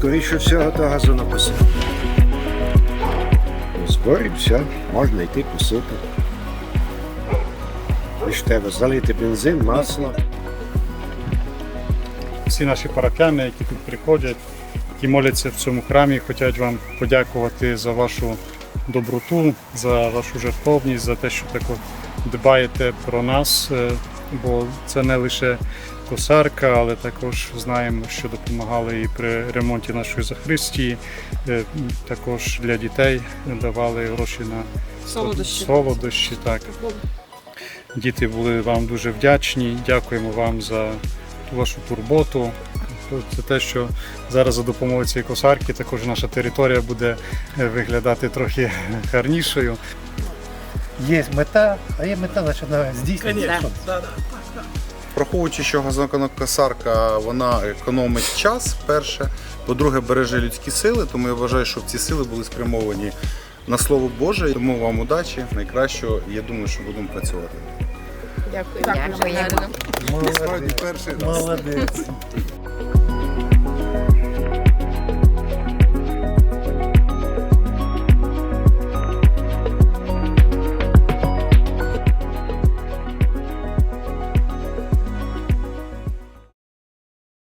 скоріше всього, то газонокосарка. У зборі можна йти косити. Лиш треба залити бензин, масло. всі наші парафіяни, які тут приходять, які моляться в цьому храмі, хочуть вам подякувати за вашу доброту, за вашу жертовність, за те, що так дбаєте про нас. е, Бо це не лише косарка, але також знаємо, що допомагали і при ремонті нашої Захристії. Е, Також для дітей давали гроші на Солодощі. солодощі так. Діти були вам дуже вдячні. Дякуємо вам за ту вашу турботу. Це те, що зараз за допомогою цієї косарки також наша територія буде е, виглядати трохи гарнішою. Є мета, а є мета, значить вона здійснюється. Враховуючи, що газонокосарка вона економить час, перше. По-друге, береже людські сили, тому я вважаю, що ці сили були спрямовані на слово Боже. Тому вам удачі, найкращого. Я думаю, що будемо працювати. Дякую. Дякую. Дякую. раз. Молодець.